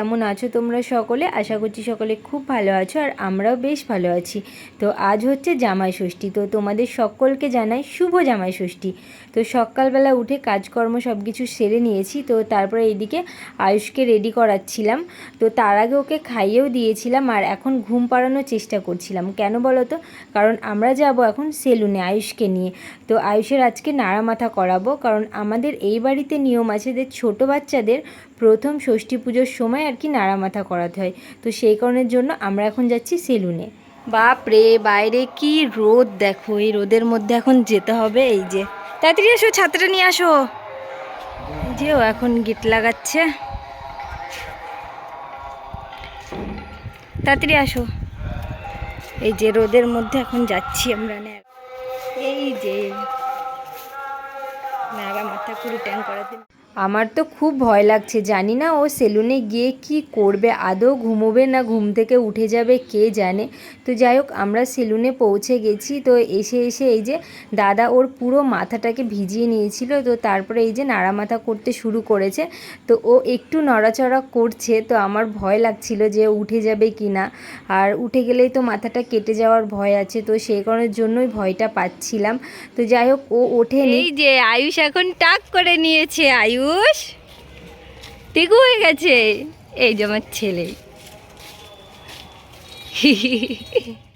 কেমন আছো তোমরা সকলে? আশা করছি সকলে খুব ভালো আছো আর আমরাও বেশ ভালো আছি। তো আজ হচ্ছে জামাই ষষ্ঠী, তো তোমাদের সকলকে জানাই শুভ জামাই ষষ্ঠী। তো সকালবেলা উঠে কাজকর্ম সব কিছু সেরে নিয়েছি, তো তারপরে এইদিকে আয়ুষকে রেডি করাচ্ছিলাম। তো তার আগে ওকে খাইয়েও দিয়েছিলাম আর এখন ঘুম পাড়ানোর চেষ্টা করছিলাম। কেন বলো তো কারণ আমরা যাব এখন সেলুনে আয়ুষকে নিয়ে। তো আয়ুষের আজকে নাড়া মাথা করাবো, কারণ আমাদের এই বাড়িতে নিয়ম আছে যে ছোটো বাচ্চাদের প্রথম ষষ্ঠী পুজোর সময় আর কি নাড়া মাথা করাতে হয়। তো সেই কারণের জন্য আমরা এখন যাচ্ছি সেলুনে। বাপ রে বাইরে কি রোদ দেখো, এই রোদের মধ্যে এখন যেতে হবে, এই যে। তাড়াতাড়ি আসো ছাত্রটা নিয়ে আসো। যে ও এখন গিট লাগাচ্ছে। তাড়াতাড়ি আসো। এই যে রোদের মধ্যে এখন যাচ্ছি আমরা এই যে নাগা মাথা পুরো ট্যাং করাতে আমার তো খুব ভয় লাগছে, জানি না ও সেলুনে গিয়ে কি করবে, আদৌ ঘুমোবে না ঘুম থেকে উঠে যাবে, কে জানে। তো যাই হোক, আমরা সেলুনে পৌঁছে গেছি, তো এসে এসে এই যে দাদা ওর পুরো মাথাটাকে ভিজিয়ে নিয়েছিল, তো তারপরে এই যে নাড়া মাথা করতে শুরু করেছে, তো ও একটু নড়াচড়া করছে, তো আমার ভয় লাগছিল যে উঠে যাবে কি না। আর উঠে গেলেই তো মাথাটা কেটে যাওয়ার ভয় আছে, তো সেই কারণের জন্যই ভয়টা পাচ্ছিলাম। তো যাই হোক, ও ওঠে এই যে আয়ুষ এখন টাক করে নিয়েছে, আয়ুষ। টিকু হয়ে গেছে। এই যে আমার ছেলে।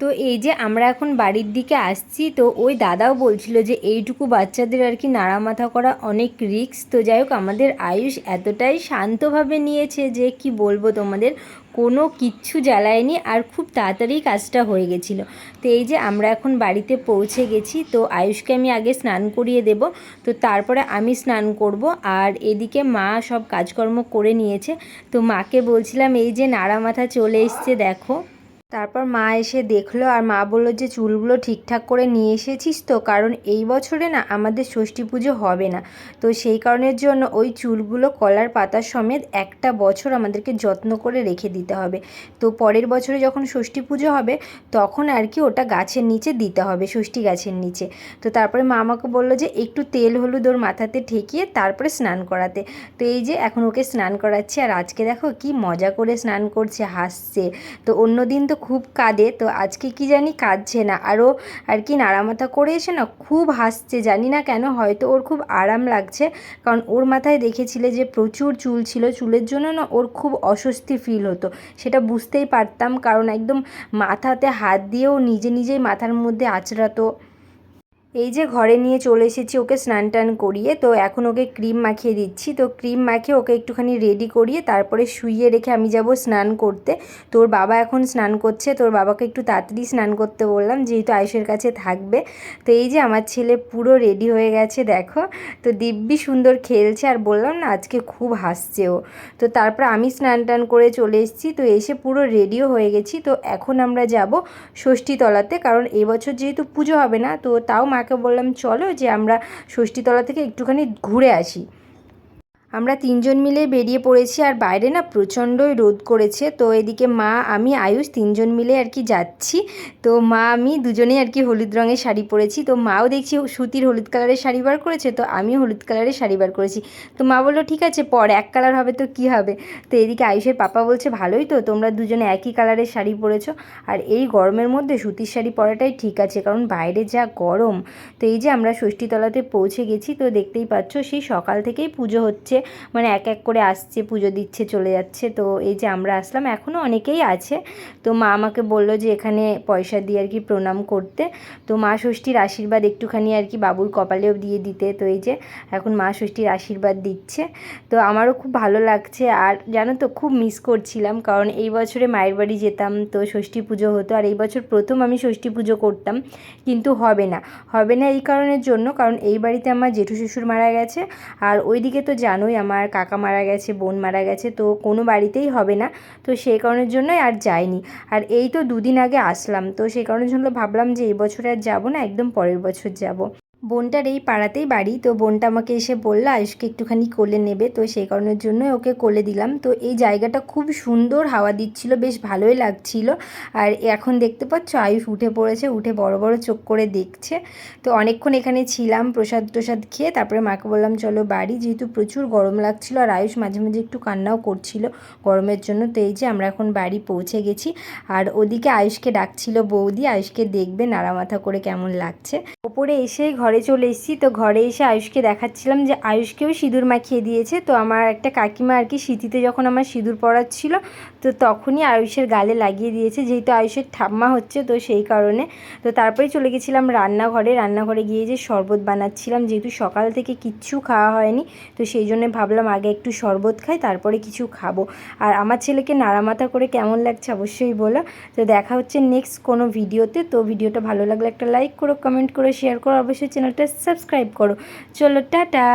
তো এই যে আমরা এখন বাড়ির দিকে আসছি, তো ওই দাদাও বলছিল যে এইটুকু বাচ্চাদের আর কি নাড়া মাথা করা অনেক রিস্ক। তো যাই হোক, আমাদের আয়ুষ এতটাই শান্তভাবে নিয়েছে যে কি বলব তোমাদের, কোনো কিচ্ছু জ্বালায়নি আর খুব তাড়াতাড়ি কাজটা হয়ে গেছিল। তো এই যে আমরা এখন বাড়িতে পৌঁছে গেছি, তো আয়ুষকে আমি আগে স্নান করিয়ে দেব, তো তারপরে আমি স্নান করব। আর এদিকে মা সব কাজকর্ম করে নিয়েছে। তো মাকে বলছিলাম, এই যে নাড়া মাথা চলে এসছে, দেখো। তারপর মা এসে দেখল আর মা বলল যে চুলগুলো ঠিকঠাক করে নিয়ে এসেছিস তো, কারণ এই বছরে না আমাদের ষষ্ঠী পুজো হবে না। তো সেই কারণের জন্য ওই চুলগুলো কলার পাতার সমেত একটা বছর আমাদেরকে যত্ন করে রেখে দিতে হবে। তো পরের বছরে যখন ষষ্ঠী পুজো হবে, তখন আর কি ওটা গাছের নিচে দিতে হবে, ষষ্ঠী গাছের নিচে। তো তারপরে মা আমাকে বলল যে একটু তেল হলুদ ওর মাথাতে ঠেকিয়ে তারপরে স্নান করাতে। তো এই যে এখন ওকে স্নান করাচ্ছে আর আজকে দেখো কি মজা করে স্নান করছে, হাসছে। তো অন্য দিন তো খুব কাঁদে, তো আজকে কি জানি কাঁদছে না। আরও আর কি নাড়ামাথা করে এসে না খুব হাসছে, জানি না কেন, হয়তো ওর খুব আরাম লাগছে, কারণ ওর মাথায় দেখেছিলে যে প্রচুর চুল ছিল, চুলের জন্য না ওর খুব অস্বস্তি ফিল হতো। সেটা বুঝতেই পারতাম, কারণ একদম মাথাতে হাত দিয়েও নিজে নিজেই মাথার মধ্যে আঁচড়াতো। এই যে ঘরে নিয়ে চলে এসেছি ওকে স্নান টান করিয়ে, তো এখন ওকে ক্রিম মাখিয়ে দিচ্ছি। তো ক্রিম মাখিয়ে ওকে একটুখানি রেডি করিয়ে তারপরে শুইয়ে রেখে আমি যাব স্নান করতে। তোর বাবা এখন স্নান করছে, তোর বাবাকে একটু তাড়াতাড়ি স্নান করতে বললাম, যেহেতু আয়ুষের কাছে থাকবে। তো এই যে আমার ছেলে পুরো রেডি হয়ে গেছে, দেখো। তো দিব্যি সুন্দর খেলছে আর বললাম না, আজকে খুব হাসছে ও। তো তারপর আমি স্নান টান করে চলে এসেছি, তো এসে পুরো রেডিও হয়ে গেছি। তো এখন আমরা যাব ষষ্ঠীতলাতে, কারণ এবছর যেহেতু পুজো হবে না, তো তাও মাকে বললাম চলো যে আমরা ষষ্ঠীতলা থেকে একটুখানি ঘুরে আসি। আমরা তিনজন মিলে বেরিয়ে পড়েছি আর বাইরে না প্রচণ্ডই রোদ করেছে। তো এদিকে মা, আমি, আয়ুষ তিনজন মিলে আর কি যাচ্ছি। তো মা, আমি দুজনেই আর কি হলুদ রঙের শাড়ি পরেছি। তো মাও দেখছি সুতির হলুদ কালারের শাড়ি বার করেছে, তো আমিও হলুদ কালারের শাড়ি বার করেছি। তো মা বলল, ঠিক আছে, পর, এক কালার হবে তো কি হবে? তো এদিকে আয়ুষের পাপা বলছে, ভালোই তো, তোমরা দুজনে একই কালারের শাড়ি পরেছো। আর এই গরমের মধ্যে সুতির শাড়ি পরাটাই ঠিক আছে, কারণ বাইরে যা গরম। তো এই যে আমরা ষষ্ঠীতলাতে পৌঁছে গেছি, তো দেখতেই পাচ্ছ, সেই সকাল থেকেই পুজো হচ্ছে। মানে এক এক করে আসছে, পুজো দিচ্ছে, চলে যাচ্ছে। তো এই যে আমরা আসলাম এখনও অনেকেই আছে। তো মা আমাকে বলল যে এখানে পয়সা দিয়ে আর কি প্রণাম করতে। তো মা ষষ্ঠীর আশীর্বাদ একটুখানি আর কি বাবুর কপালেও দিয়ে দিতে। তো এই যে এখন মা ষষ্ঠীর আশীর্বাদ দিচ্ছে। তো আমারও খুব ভালো লাগছে। আর জানো তো, খুব মিস করছিলাম। কারণ এই বছরে মায়ের বাড়ি যেতাম, তো ষষ্ঠী পুজো হতো। আর এই বছর প্রথম আমি ষষ্ঠী পুজো করতাম। কিন্তু হবে না। হবে না এই কারণের জন্য। কারণ এই বাড়িতে আমার জেঠু শ্বশুর মারা গেছে। আর ওইদিকে তো জানোই আমার কাকা মারা গেছে, বোন মারা গেছে, তো কোনো বাড়িতেই হবে না। তো সেই কারণের জন্যই আর যাইনি। আর এই তো দুদিন আগে আসলাম। তো সেই কারণের জন্য ভাবলাম যে এই বছরে আর যাব না, একদম পরের বছর যাব। বোনটার এই পাড়াতেই বাড়ি। তো বোনটা আমাকে এসে বলল, আয়ুষকে একটুখানি কোলে নেবে। তো সেই কারণের জন্য ওকে কোলে দিলাম। তো এই জায়গাটা খুব সুন্দর হাওয়া দিচ্ছিল, বেশ ভালোই লাগছিল। আর এখন দেখতে পাচ্ছ, আয়ুষ উঠে পড়েছে, উঠে বড় বড় চোখ করে দেখছে। তো অনেকক্ষণ এখানে ছিলাম, প্রসাদ প্রসাদ খেয়ে, তারপরে মাকে বললাম, চলো বাড়ি। যেহেতু প্রচুর গরম লাগছিল, আর আয়ুষ মাঝে মাঝে একটু কান্নাও করছিল গরমের জন্য। তো এই যে আমরা এখন বাড়ি পৌঁছে গেছি। আর ওদিকে আয়ুষকে ডাকছিল বৌদি, আয়ুষকে দেখবে নাড়া মাথা করে কেমন লাগছে। ওপরে এসে ঘরে চলে এসেছি। তো ঘরে এসে আয়ুষকে দেখাচ্ছিলাম যে আয়ুষকেও সিঁদুর মাখিয়ে দিয়েছে। তো আমার একটা কাকিমা আর কি শীতিতে যখন আমার সিঁদুর পড়াচ্ছিল তো তখনই আয়ুষের গালে লাগিয়ে দিয়েছে। যেহেতু আয়ুষের ঠাম্মা হচ্ছে, তো সেই কারণে। তো তারপরে চলে গেছিলাম রান্নাঘরে। রান্নাঘরে গিয়ে যে শরবত বানাচ্ছিলাম, যেহেতু সকাল থেকে কিচ্ছু খাওয়া হয়নি, তো সেই জন্য ভাবলাম আগে একটু শরবত খাই, তারপরে কিছু খাব। আর আমার ছেলেকে নাড়ামাথা করে কেমন লাগছে অবশ্যই বলো। তো দেখা হচ্ছে নেক্সট কোনো ভিডিওতে তো। ভিডিওটা ভালো লাগলে একটা লাইক করো কমেন্ট করো শেয়ার করো। অবশ্যই চ্যানেলটা সাবস্ক্রাইব করো। চলো টাটা।